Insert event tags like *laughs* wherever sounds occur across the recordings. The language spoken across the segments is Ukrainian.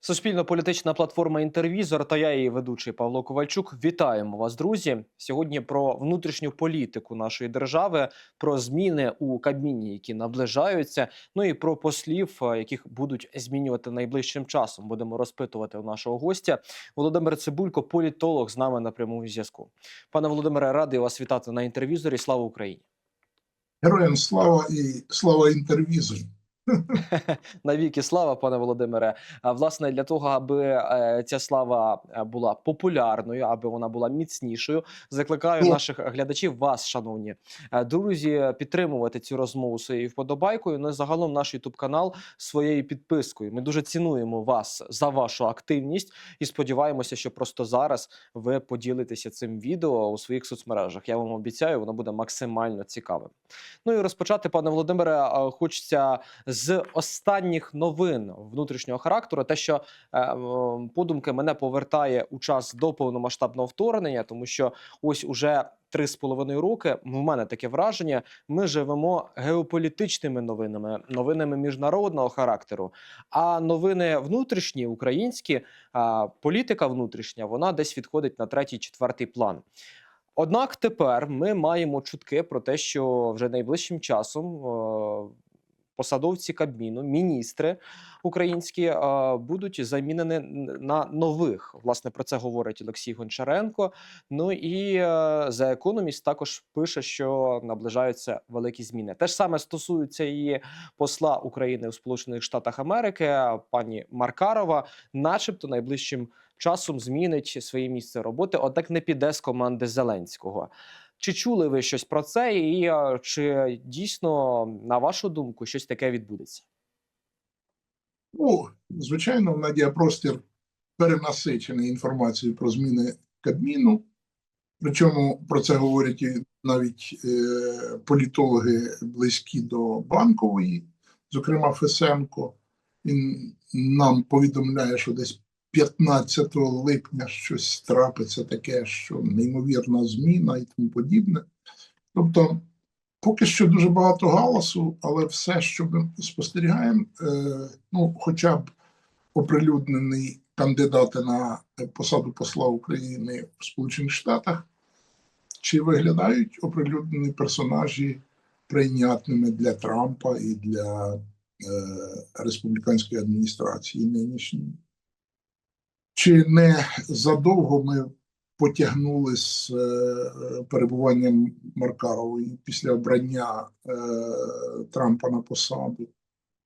Суспільно-політична платформа Інтервізор та я її ведучий Павло Ковальчук. Вітаємо вас, друзі. Сьогодні про внутрішню політику нашої держави, про зміни у Кабміні, які наближаються. Ну і про послів, е, яких будуть змінювати найближчим часом. Будемо розпитувати у нашого гостя. Володимир Цибулько, політолог, з нами на прямому зв'язку. Пане Володимире, радий вас вітати на інтервізорі. Слава Україні! Героям слава і слава інтервізору. Навіки слава, пане Володимире. А, Власне, для того, аби е, ця слава е, була популярною, аби вона була міцнішою, закликаю Ну. наших глядачів, вас, шановні е, друзі, підтримувати цю розмову своєю вподобайкою. Ну і загалом наш ютуб канал своєю підпискою. Ми дуже цінуємо вас за вашу активність і сподіваємося, що просто зараз ви поділитеся цим відео у своїх соцмережах. Я вам обіцяю, воно буде максимально цікавим. Ну і розпочати, пане Володимире, хочеться з останніх новин внутрішнього характеру, те, що е, подумки мене повертає у час до повномасштабного вторгнення, тому що ось уже три з половиною роки в мене таке враження. Ми живемо геополітичними новинами, новинами міжнародного характеру. А новини внутрішні, українські, а, політика внутрішня, вона десь відходить на третій, четвертий план. Однак тепер ми маємо чутки про те, що вже найближчим часом е, посадовці Кабміну, міністри українські е, будуть замінені на нових. Власне про це говорить Олексій Гончаренко. Ну і е, The Economist також пише, що наближаються великі зміни. Те ж саме стосується і посла України у Сполучених Штатах Америки, пані Маркарова, начебто найближчим часом змінить своє місце роботи, однак не піде з команди Зеленського. Чи чули ви щось про це, і е, чи дійсно, на вашу думку, щось таке відбудеться? Ну, звичайно, медіапростір перенасичений інформацією про зміни Кабміну. Причому про це говорять і навіть е, політологи близькі до банкової, зокрема Фесенко. Він нам повідомляє, що десь 15 липня щось трапиться таке, що неймовірна зміна і тому подібне. Тобто, поки що дуже багато галасу, але все, що ми спостерігаємо, е, ну, хоча б оприлюднений кандидати на посаду посла України в Сполучених Штатах, чи виглядають оприлюднені персонажі прийнятними для Трампа і для е, республіканської адміністрації нинішньої? Чи не задовго ми потягнули з е, перебуванням Маркарової після обрання е, Трампа на посаду?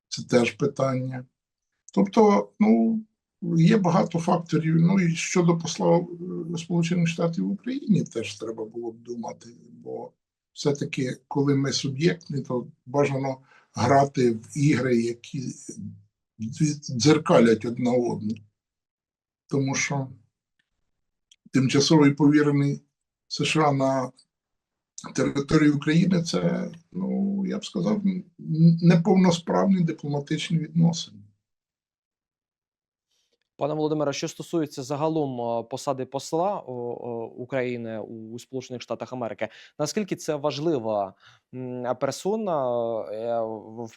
Це теж питання. Тобто, ну, є багато факторів. Ну і щодо посла е, Сполучених Штатів в Україні теж треба було б думати, бо все-таки, коли ми суб'єктні, то бажано грати в ігри, які дзеркалять одна одну. Тому що тимчасовий повірений США на території України це, ну, я б сказав, неповносправні дипломатичні відносини. Пане Володимире, що стосується загалом посади посла України у Сполучених Штатах Америки, наскільки це важлива персона е,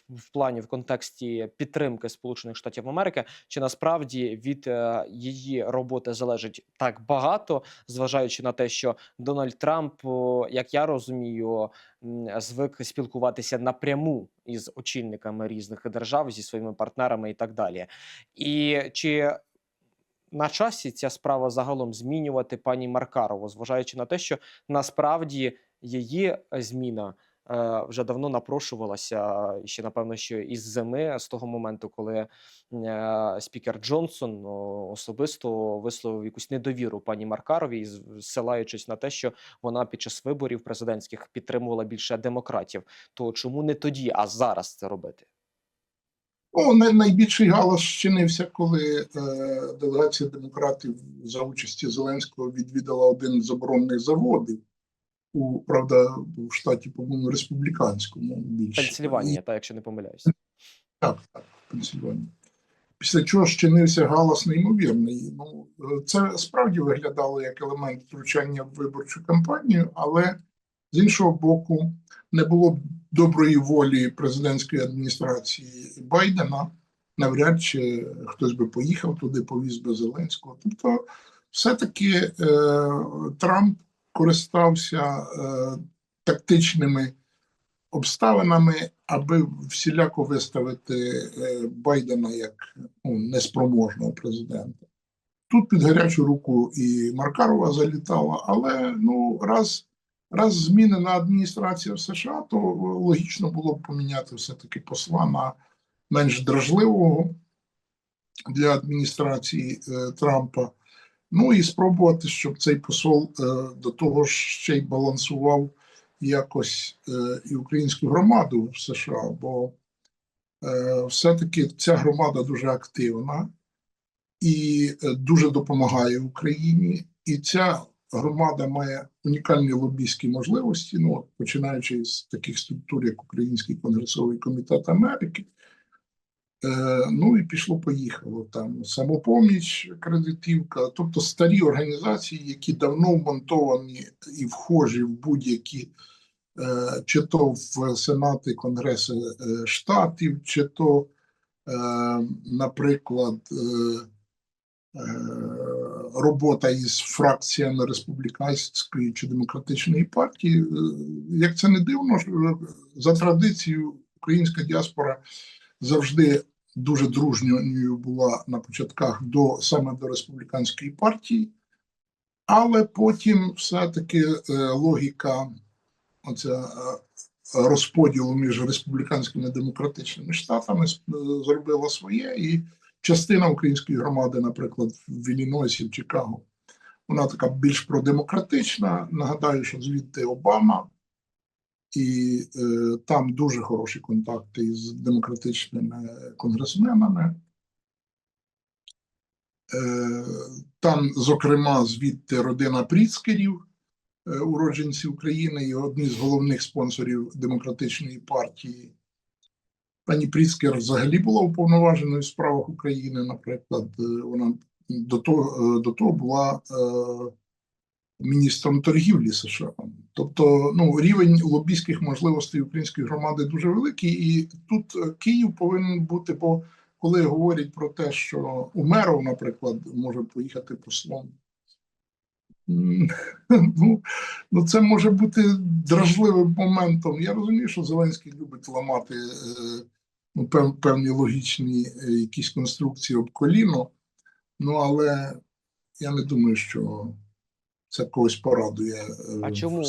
в, плані в контексті підтримки Сполучених Штатів Америки? Чи насправді від е, її роботи залежить так багато, зважаючи на те, що Дональд Трамп, як я розумію, звик спілкуватися напряму із очільниками різних держав зі своїми партнерами і так далі. І чи на часі ця справа загалом змінювати пані Маркарову, зважаючи на те, що насправді її е, зміна вже давно напрошувалася ще напевно, що із зими, з того моменту, коли е, спікер Джонсон особисто висловив якусь недовіру пані Маркаровій, зсилаючись на те, що вона під час виборів президентських підтримувала більше демократів. То чому не тоді, а зараз це робити? Ну, най- найбільший галас щинився, коли е, делегація демократів за участі Зеленського відвідала один з оборонних заводів у правда в штаті, по-моєму, республіканському більше. Пенсильванія, та якщо не помиляюся. Так, так, в Після чого щинився галас неймовірний. Ну, це справді виглядало як елемент втручання в виборчу кампанію, але з іншого боку, не було доброї волі президентської адміністрації Байдена навряд чи хтось би поїхав туди, повіз би Зеленського. Тобто, все-таки е, Трамп користався е, тактичними обставинами, аби всіляко виставити е, Байдена як ну, неспроможного президента. Тут під гарячу руку і Маркарова залітала, але ну раз, раз змінена адміністрація в США, то логічно було б поміняти все-таки посла на менш дражливого для адміністрації е, Трампа. Ну і спробувати, щоб цей посол е, до того ж ще й балансував якось е, і українську громаду в США, бо е, все-таки ця громада дуже активна і дуже допомагає Україні. І ця громада має унікальні лобійські можливості, ну, починаючи з таких структур, як Український конгресовий комітет Америки. Е, ну і пішло-поїхало там самопоміч, кредитівка, тобто старі організації, які давно вмонтовані і вхожі в будь-які е, чи то в Сенати Конгреси е, штатів, чи то, наприклад, робота із фракціями республіканської чи демократичної партії. Як це не дивно, за традицією українська діаспора завжди дуже дружньою була на початках до саме до республіканської партії, але потім все-таки е, логіка оця, е, розподілу між республіканськими і демократичними штатами е, зробила своє, і частина української громади, наприклад, в Іллінойсі, в Чикаго, вона така більш продемократична. Нагадаю, що звідти Обама і е, там дуже хороші контакти із демократичними конгресменами. Е, там, зокрема, звідти родина Пріцкерів, е, уродженці України, і одні з головних спонсорів демократичної партії. Пані Пріцкер взагалі була уповноваженою в справах України, наприклад, е, вона до того, е, до того була е, міністром торгівлі США. Тобто, ну рівень лобійських можливостей української громади дуже великий, і тут е, Київ повинен бути. Бо коли говорять про те, що Умеров, наприклад, може поїхати послом. *laughs* Ну, ну, це може бути дражливим моментом. Я розумію, що Зеленський любить ламати е, ну, пев- певні логічні е, якісь конструкції об коліно. Ну, але я не думаю, що це когось порадує. е, А чому,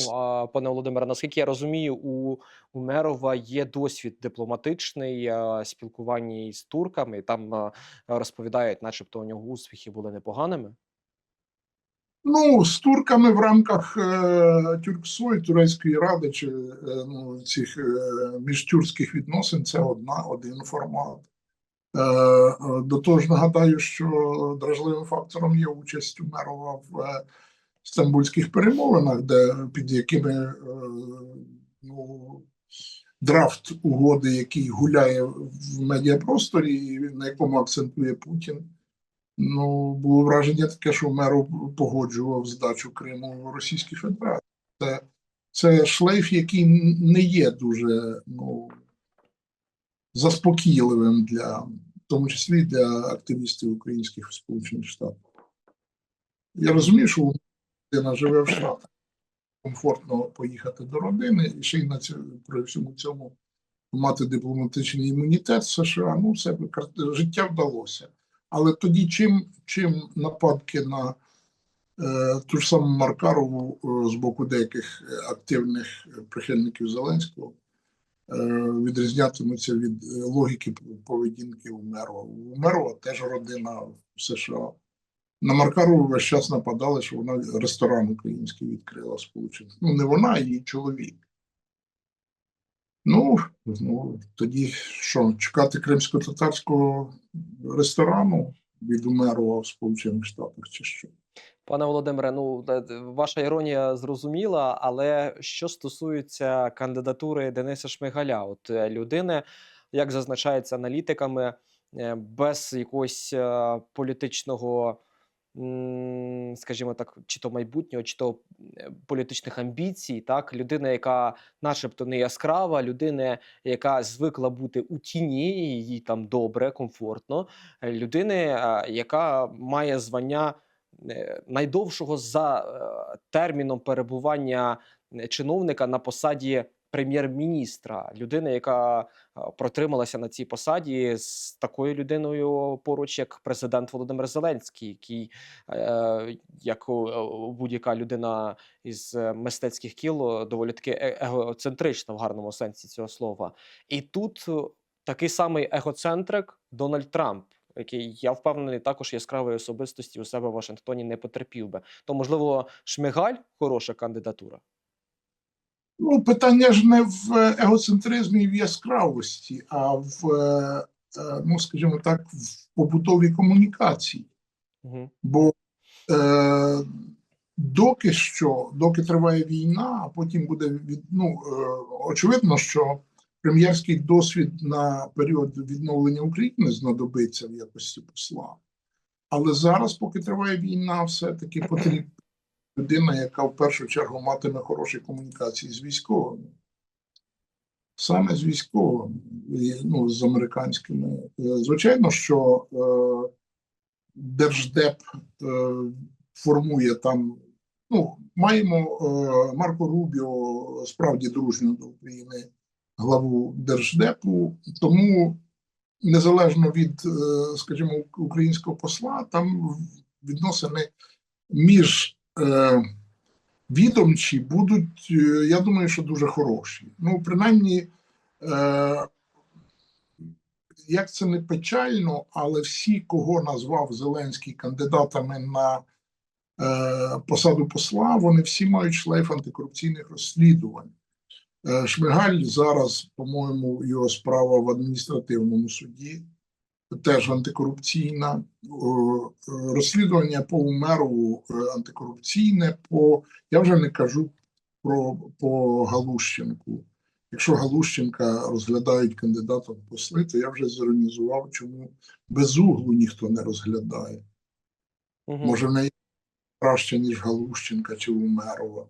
пане Володимире, наскільки я розумію, у Умерова є досвід дипломатичний а, спілкування із турками. Там розповідають, начебто у нього успіхи були непоганими. Ну, з турками в рамках е, Тюрксой, Турецької ради чи е, ну, цих е, міжтюркських відносин це одна, один формат. Е, е, до того ж, нагадаю, що дражливим фактором є участь Умерова в е, стамбульських перемовинах, де під якими е, ну, драфт угоди, який гуляє в медіапросторі, і на якому акцентує Путін. Ну, було враження таке, що Меров погоджував здачу Криму в Російській Федерації. Це, це шлейф, який не є дуже ну, заспокійливим для, в тому числі для активістів українських Сполучених Штатах. Я розумію, що людина живе в Штатах, комфортно поїхати до родини і ще й на цьому, при всьому цьому мати дипломатичний імунітет в США. Ну, все життя вдалося. Але тоді чим, чим нападки на е, ту ж саму Маркарову е, з боку деяких е, активних е, прихильників Зеленського е, відрізнятимуться від е, логіки поведінки Умерова. Умерова теж родина в США. На Маркарову весь час нападали, що вона ресторан український відкрила Сполучених. Ну, не вона, а її чоловік. Ну, ну тоді що, чекати кримсько-татарського ресторану від Умерова в Сполучених Штатах чи що? Пане Володимире, ну ваша іронія зрозуміла, але що стосується кандидатури Дениса Шмигаля, от е, людини, як зазначається аналітиками, е, без якогось е, політичного скажімо так, чи то майбутнього, чи то е, політичних амбіцій, так, людина, яка начебто не яскрава, людина, яка звикла бути у тіні, їй там добре, комфортно, е, людини, е, яка має звання е, найдовшого за терміном перебування чиновника на посаді прем'єр-міністра, людина, яка е, протрималася на цій посаді з такою людиною поруч, як президент Володимир Зеленський, який е, як у будь-яка людина із е, мистецьких кіл е, доволі таки е- егоцентрична в гарному сенсі цього слова. І тут е, такий самий егоцентрик Дональд Трамп. Який я впевнений, також яскравої особистості у себе в Вашингтоні не потерпів би. То можливо, Шмигаль хороша кандидатура. Ну, питання ж не в егоцентризмі і в яскравості, а в, е, е, ну, скажімо так, в побутовій комунікації. Угу. Бо е, доки що, доки триває війна, а потім буде від, ну, е, очевидно, що прем'єрський досвід на період відновлення України знадобиться в якості посла. Але зараз, поки триває війна, все-таки потрібна людина, яка в першу чергу матиме хороші комунікації з військовими. Саме з військовими, ну, з американськими. Е, Звичайно, що е, Держдеп е, формує там. Ну, маємо е, Марко Рубіо справді дружню до України главу Держдепу, тому незалежно від, е, скажімо, українського посла, там відносини між е, відомчі будуть, е, я думаю, що дуже хороші. Ну, принаймні, е, як це не печально, але всі, кого назвав Зеленський кандидатами на посаду посла, вони всі мають шлейф антикорупційних розслідувань. Шмигаль зараз, по-моєму, його справа в адміністративному суді, теж антикорупційна. Е, Розслідування по Умерову е, антикорупційне, по я вже не кажу про по Галущенку. Якщо Галущенка розглядають кандидатом в посли, то я вже зіронізував, чому без углу ніхто не розглядає. Угу. Може, в неї краще, ніж Галущенка чи Умерова.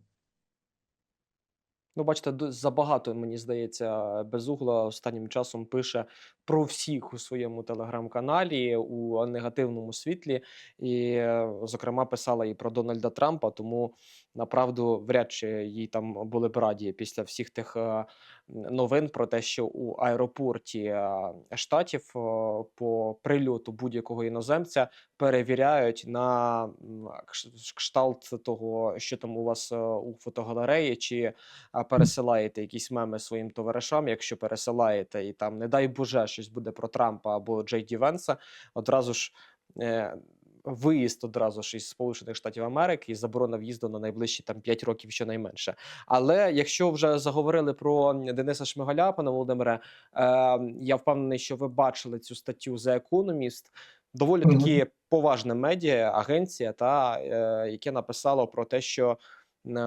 Ну, бачите, забагато, мені здається, безугла останнім часом пише про всіх у своєму телеграм-каналі у негативному світлі. І, зокрема, писала і про Дональда Трампа. Тому направду вряд чи їй там були б раді після всіх тих е, новин про те, що у аеропорті е, штатів е, по прильоту будь-якого іноземця перевіряють на кшталт того, що там у вас у фотогалереї, чи пересилаєте якісь меми своїм товаришам. Якщо пересилаєте, і там, не дай Боже, щось буде про Трампа або Джей Ді Венса, одразу ж. Виїзд одразу ж із Сполучених Штатів Америки і заборона в'їзду на найближчі там 5 років щонайменше. Але якщо вже заговорили про Дениса Шмигаля, пане Володимире, е, я впевнений, що ви бачили цю статтю The Economist. Доволі таки поважне медіа, агенція, та е, яке написало про те, що е,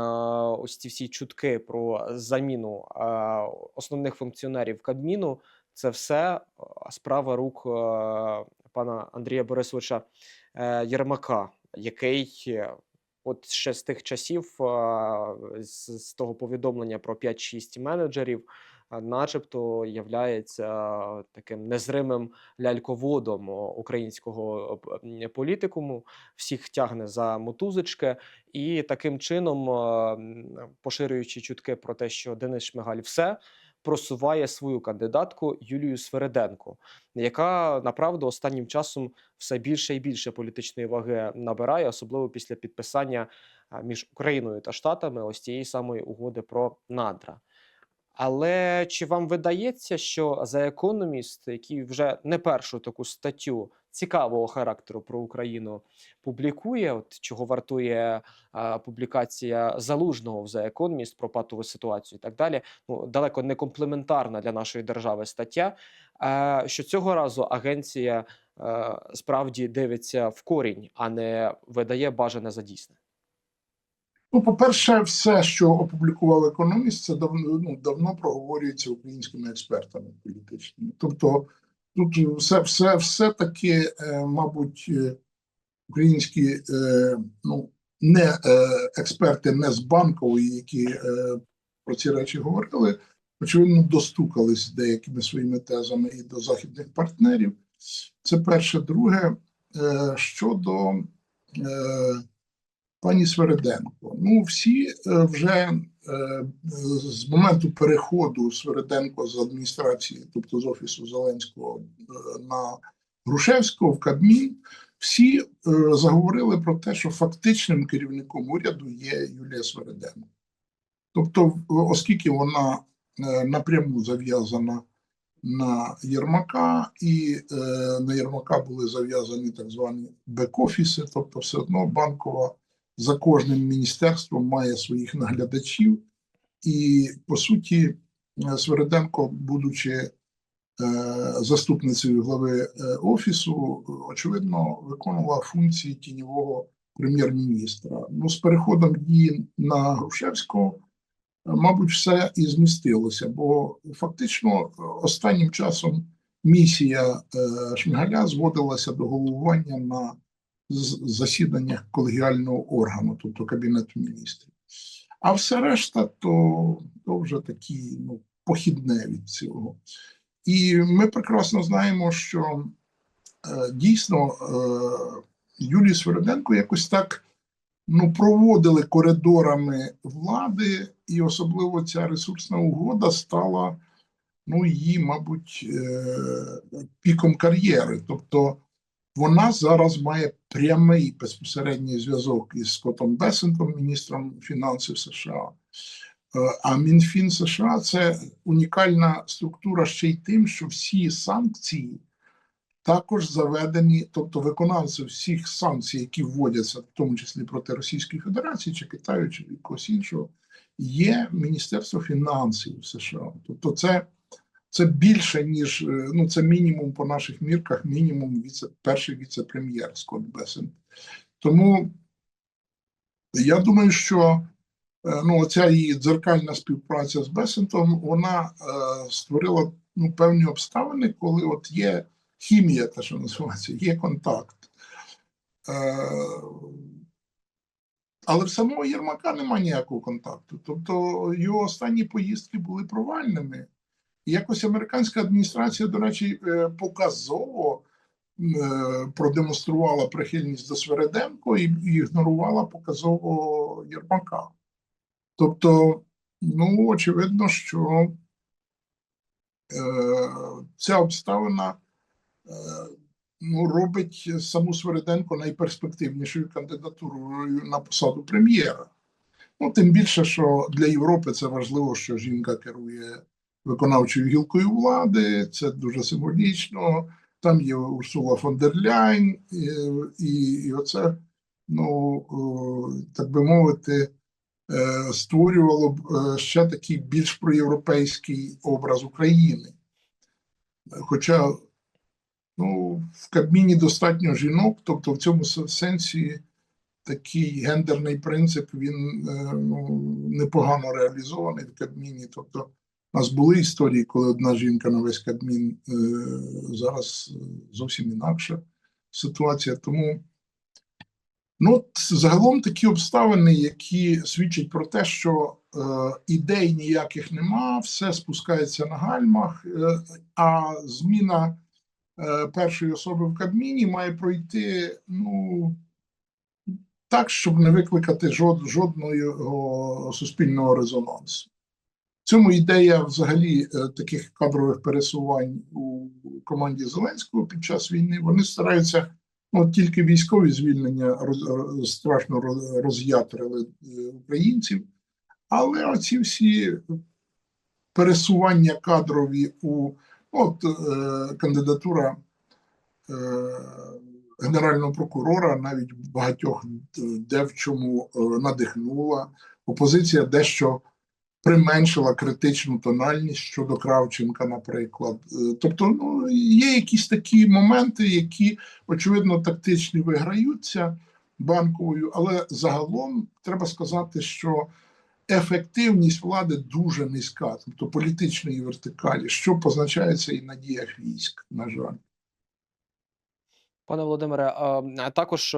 ось ці всі чутки про заміну е, основних функціонерів Кабміну, це все справа рук е, пана Андрія Борисовича е, Єрмака, який е, от ще з тих часів, е, з, того повідомлення про 5-6 менеджерів, начебто являється таким незримим ляльководом українського політикуму, всіх тягне за мотузочки, і таким чином, поширюючи чутки про те, що Денис Шмигаль все просуває свою кандидатку Юлію Свереденко, яка направду останнім часом все більше і більше політичної ваги набирає, особливо після підписання між Україною та Штатами ось цієї самої угоди про надра. Але чи вам видається, що The Economist, який вже не першу таку статтю цікавого характеру про Україну публікує, от чого вартує а, публікація залужного в The Economist про патову ситуацію і так далі, ну далеко не комплементарна для нашої держави стаття, е, що цього разу агенція е, справді дивиться в корінь, а не видає бажане за дійсне. Ну, по-перше, все, що опублікував економіст, це давно, ну, давно проговорюється українськими експертами політичними. Тобто, тут все, все, все таки, е, мабуть, е, українські е, ну, не експерти не з банкової, які про ці речі говорили, очевидно, достукались деякими своїми тезами і до західних партнерів. Це перше. Друге, щодо пані Свереденко. Ну, всі е, вже е, з моменту переходу Свереденко з адміністрації, тобто з офісу Зеленського е, на Грушевського в Кабмін, всі заговорили про те, що фактичним керівником уряду є Юлія Свереденко. Тобто, оскільки вона напряму зав'язана на Єрмака, і е, на Єрмака були зав'язані так звані бек-офіси, тобто все одно банкова за кожним міністерством має своїх наглядачів. І по суті, е, Свереденко, будучи е, заступницею глави е, офісу, очевидно, виконувала функції тіньового прем'єр-міністра. Ну, з переходом дії на Грушевського, мабуть, все і змістилося, бо фактично останнім часом місія Шмигаля зводилася до головування на засіданнях колегіального органу, тобто Кабінету міністрів. А все решта, то, то вже такі ну, похідне від цього. І ми прекрасно знаємо, що е, дійсно е, Юлію Свериденко якось так ну, проводили коридорами влади, і особливо ця ресурсна угода стала ну, її, мабуть, е, піком кар'єри. Тобто вона зараз має прямий безпосередній зв'язок із Скоттом Бесентом, міністром фінансів США. Е, А Мінфін США це унікальна структура ще й тим, що всі санкції також заведені, тобто виконавці всіх санкцій, які вводяться, в тому числі проти Російської Федерації чи Китаю, чи якогось іншого, є Міністерство фінансів США. Тобто, це це більше ніж е, ну це мінімум по наших мірках, мінімум віце перший віце-прем'єр Скотт Бесент. Тому я думаю, що е, ну оця її дзеркальна співпраця з Бесентом вона е, створила ну, певні обставини, коли от є хімія, те, що називається, є контакт. Е, але в самого Єрмака немає ніякого контакту. Тобто його останні поїздки були провальними. Якось американська адміністрація, до речі, е, показово е, продемонструвала прихильність до Свереденко і ігнорувала показово Єрмака. Тобто, ну, очевидно, що е, ця обставина е, ну, робить саму Свереденко найперспективнішою кандидатурою на посаду прем'єра. Ну, тим більше, що для Європи це важливо, що жінка керує виконавчою гілкою влади, це дуже символічно. Там є Урсула фон дер Ляйн, і, і, і оце, ну, так би мовити, е, створювало б е, ще такий більш проєвропейський образ України. Хоча ну, в Кабміні достатньо жінок, тобто в цьому сенсі такий гендерний принцип він е, ну, непогано реалізований в Кабміні. Тобто, у нас були історії, коли одна жінка на весь Кабмін е, зараз е, зовсім інакша ситуація. Тому ну, загалом такі обставини, які свідчать про те, що е, ідей ніяких нема, все спускається на гальмах, е, а зміна е, першої особи в Кабміні має пройти ну, так, щоб не викликати жод, жодного суспільного резонансу. Цьому ідея взагалі е, таких кадрових пересувань у команді Зеленського під час війни. Вони стараються ну, от тільки військові звільнення роз, роз- страшно роз'ятрили е, українців, але оці всі пересування кадрові у от е, кандидатура е, генерального прокурора навіть багатьох де в чому е, надихнула. Опозиція дещо применшила критичну тональність щодо Кравченка, наприклад. Е, Тобто, ну, є якісь такі моменти, які, очевидно, тактичні виграються банковою, але загалом треба сказати, що ефективність влади дуже низька, тобто політичної вертикалі, що позначається і на діях військ, на жаль. Пане Володимире, також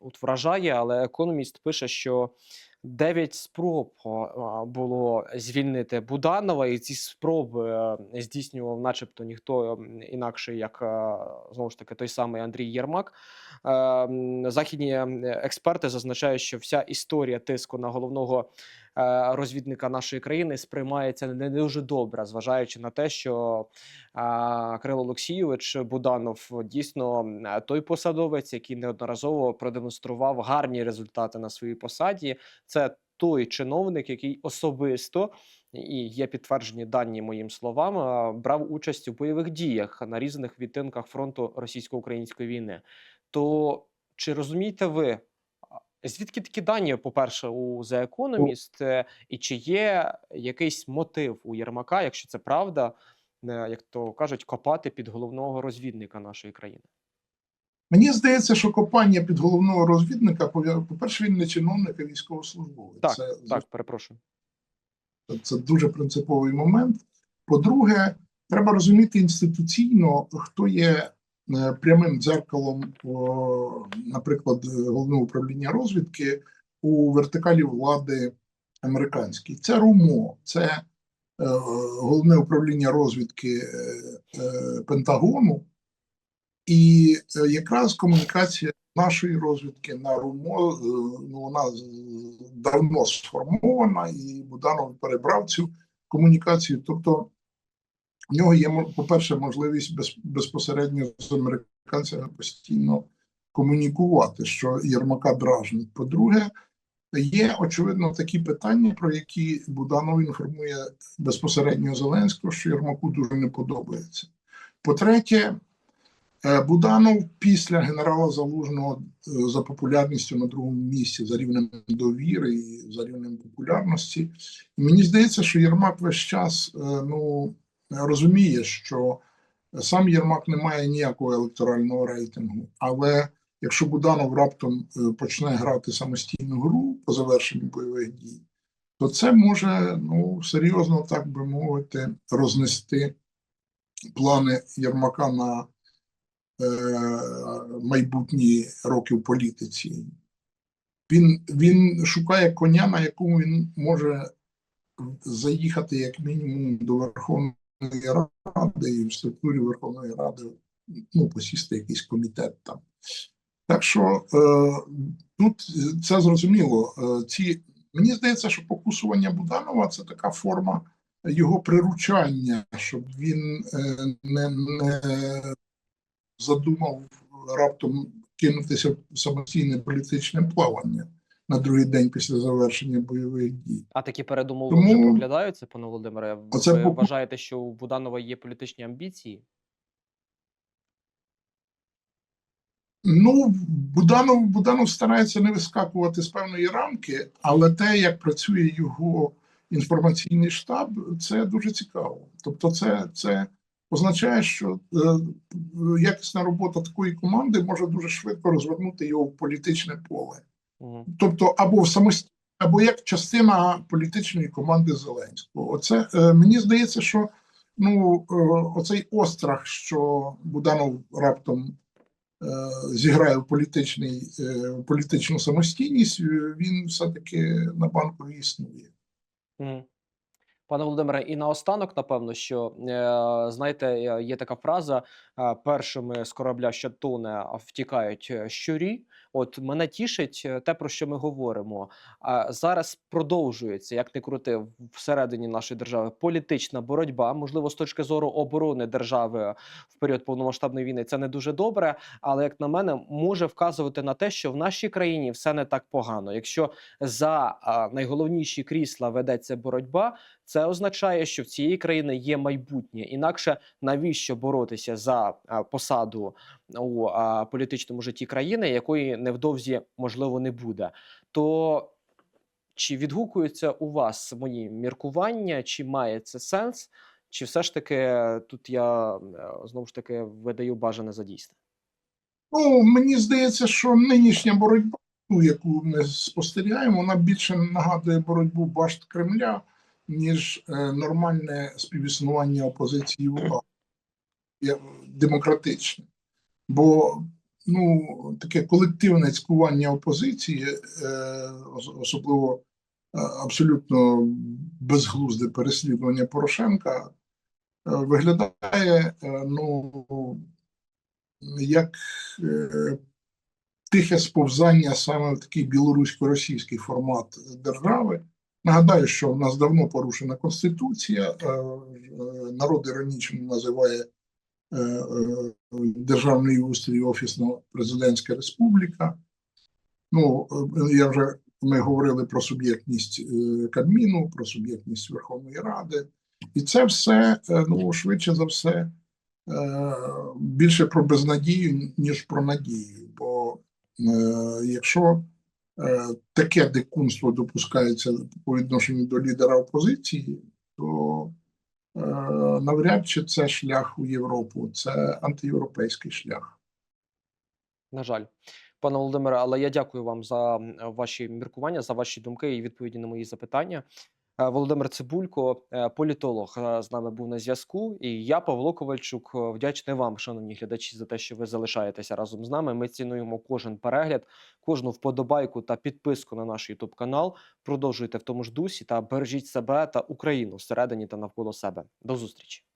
от вражає, але економіст пише, що дев'ять спроб було звільнити Буданова, і ці спроби е, здійснював, начебто, ніхто інакше, як е, знову ж таки той самий Андрій Єрмак. Е, Західні експерти зазначають, що вся історія тиску на головного розвідника нашої країни сприймається не дуже добре, зважаючи на те, що а, Кирило Олексійович Буданов дійсно той посадовець, який неодноразово продемонстрував гарні результати на своїй посаді. Це той чиновник, який особисто і є підтверджені дані моїм словам, брав участь у бойових діях на різних відтинках фронту російсько-української війни. То чи розумієте ви? Звідки такі дані, по-перше, у The Economist, е, і чи є якийсь мотив у Єрмака, якщо це правда, е, як то кажуть, копати під головного розвідника нашої країни? Мені здається, що копання під головного розвідника, по-перше, він не чиновник, а військовослужбовець. Так, це, Так, перепрошую. це дуже принциповий момент. По-друге, треба розуміти інституційно, хто є прямим дзеркалом, наприклад, головного управління розвідки у вертикалі влади американській. Це РУМО, це е, головне управління розвідки е, е, Пентагону. І е, якраз комунікація нашої розвідки на РУМО, е, ну, вона давно сформована, і Буданов перебрав цю комунікацію. Тобто в нього є, по-перше, можливість без, безпосередньо з американцями постійно комунікувати, що Єрмака дражнить. По-друге, є очевидно такі питання, про які Буданов інформує безпосередньо Зеленського, що Єрмаку дуже не подобається. По-третє, Е, Буданов після генерала Залужного е, за популярністю на другому місці за рівнем довіри і за рівнем популярності. І мені здається, що Єрмак весь час е, ну, розуміє, що сам Єрмак не має ніякого електорального рейтингу. Але якщо Буданов раптом е, почне грати самостійну гру по завершенню бойових дій, то це може ну, серйозно, так би мовити, рознести плани Єрмака на е, майбутні роки в політиці. Він, він шукає коня, на якому він може заїхати як мінімум до Верховної Ради і в структурі Верховної Ради ну, посісти якийсь комітет там. Так що е, тут це зрозуміло. Е, ці, мені здається, що покусування Буданова це така форма його приручання, щоб він е, не, не задумав раптом кинутися в самостійне політичне плавання на другий день після завершення бойових дій. А такі передумови Тому- вже проглядаються, пане Володимире. Ви Оце вважаєте, що у Буданова є політичні амбіції? Ну, Буданов, Буданов старається не вискакувати з певної рамки, але те, як працює його інформаційний штаб, це дуже цікаво. Тобто, це, це означає, що е, якісна робота такої команди може дуже швидко розвернути його в політичне поле. Тобто або в самостійно, або як частина політичної команди Зеленського. Оце е, мені здається, що ну е, оцей острах, що Буданов раптом е, зіграє в політичний е, політичну самостійність, е, він все-таки на банку існує. Пане Володимире, і наостанок, напевно, що е, знаєте, е, є така фраза: першими з корабля, що тоне, втікають е, щурі. От мене тішить е, те, про що ми говоримо. А зараз продовжується, як не крути, всередині нашої держави політична боротьба. Можливо, з точки зору оборони держави в період повномасштабної війни це не дуже добре. Але як на мене, може вказувати на те, що в нашій країні все не так погано. Якщо за найголовніші крісла ведеться боротьба, це означає, що в цієї країни є майбутнє. Інакше навіщо боротися за посаду у політичному житті країни, якої невдовзі можливо не буде? То чи відгукуються у вас мої міркування, чи має це сенс, чи все ж таки тут я е, знову ж таки видаю бажане за дійсне? Ну, мені здається, що нинішня боротьба, яку ми спостерігаємо, вона більше нагадує боротьбу башт Кремля, ніж е, нормальне співіснування опозиції влади, Я- демократичне. Бо ну, таке колективне цькування опозиції, е, особливо е, абсолютно безглузде переслідування Порошенка, е, виглядає ну, як тихе сповзання саме в такий білорусько-російський формат держави. Нагадаю, що в нас давно порушена конституція. Народ іронічно називає державний устрій офісно-президентська республіка. Ну, е, я вже ми говорили про суб'єктність е, Кабміну, про суб'єктність Верховної Ради, і це все е, ну швидше за все е, більше про безнадію, ніж про надію. Бо е, якщо е, таке дикунство допускається по відношенню до лідера опозиції, то е, навряд чи це шлях у Європу, це антиєвропейський шлях. На жаль, пане Володимире, але я дякую вам за ваші міркування, за ваші думки і відповіді на мої запитання. Е, Володимир Цибулько, е, політолог, е, з нами був на зв'язку. І я, Павло Ковальчук, вдячний вам, шановні глядачі, за те, що ви залишаєтеся разом з нами. Ми цінуємо кожен перегляд, кожну вподобайку та підписку на наш Ютуб канал. Продовжуйте в тому ж дусі та бережіть себе та Україну всередині та навколо себе. До зустрічі.